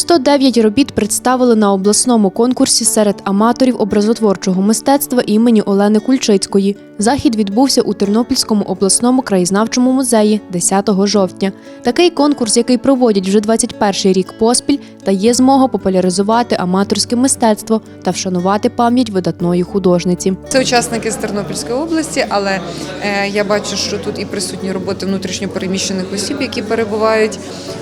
109 робіт представили на обласному конкурсі серед аматорів образотворчого мистецтва імені Олени Кульчицької. Захід відбувся у Тернопільському обласному краєзнавчому музеї 10 жовтня. Такий конкурс, який проводять вже 21 рік поспіль, дає змогу популяризувати аматорське мистецтво та вшанувати пам'ять видатної художниці. Це учасники з Тернопільської області, але е, я бачу, що тут і присутні роботи внутрішньопереміщених осіб, які перебувають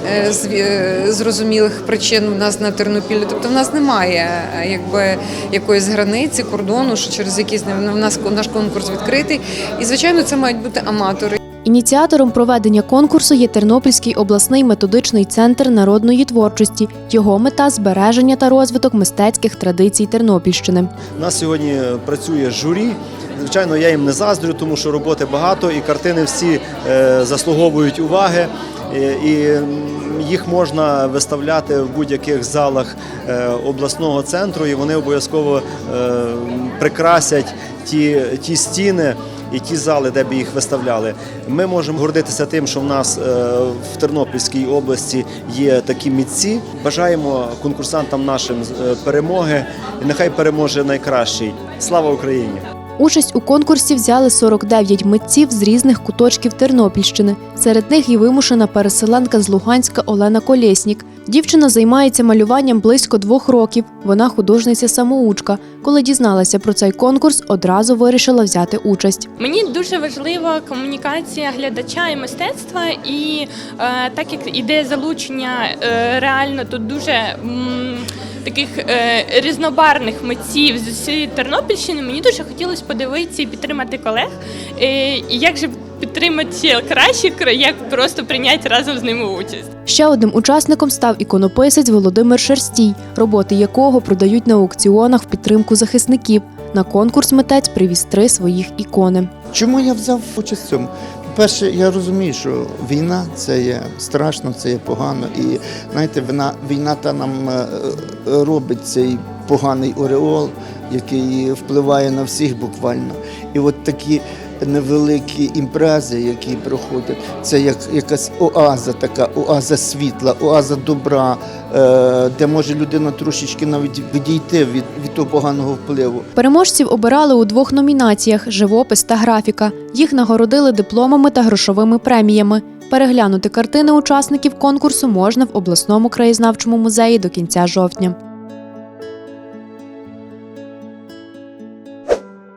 е, з е, зрозумілих причин у нас на Тернопіллі. Тобто в нас немає е, якби якоїсь границі, кордону, що через якийсь в нас наш конкурс відкритий. І звичайно, це мають бути аматори. Ініціатором проведення конкурсу є Тернопільський обласний методичний центр народної творчості. Його мета збереження та розвиток мистецьких традицій Тернопільщини. У нас сьогодні працює журі. Звичайно, я їм не заздрю, тому що роботи багато і картини всі е, заслуговують уваги. І їх можна виставляти в будь-яких залах е, обласного центру, і вони обов'язково е, прикрасять ті, ті стіни і ті зали, де б їх виставляли. Ми можемо гордитися тим, що в нас е, в Тернопільській області є такі митці. Бажаємо конкурсантам нашим перемоги. І нехай переможе найкращий. Слава Україні! Участь у конкурсі взяли 49 митців з різних куточків Тернопільщини. Серед них і вимушена переселенка з Луганська Олена Колєснік. Дівчина займається малюванням близько двох років. Вона художниця-самоучка. Коли дізналася про цей конкурс, одразу вирішила взяти участь. Мені дуже важлива комунікація глядача і мистецтва, і е, так як іде залучення е, реально тут дуже м, таких е, різнобарних митців з усієї Тернопільщини, мені дуже хотілося подивитися і підтримати колег. Е, і як же підтримати ще краще, як просто прийняти разом з ними участь. Ще одним учасником став іконописець Володимир Шерстій, роботи якого продають на аукціонах в підтримку захисників. На конкурс митець привіз три своїх ікони. Чому я взяв участь в цьому? Перше, я розумію, що війна це є страшно, це є погано. І знаєте, війна, війна та нам е, е, робить цей поганий ореол, який впливає на всіх буквально. І от такі невеликі імпрези, які проходять, це як якась оаза, така оаза світла, оаза добра, е, де може людина трошечки навіть відійти від, від того поганого впливу. Переможців обирали у двох номінаціях живопис та графіка. Їх нагородили дипломами та грошовими преміями. Переглянути картини учасників конкурсу можна в обласному краєзнавчому музеї до кінця жовтня.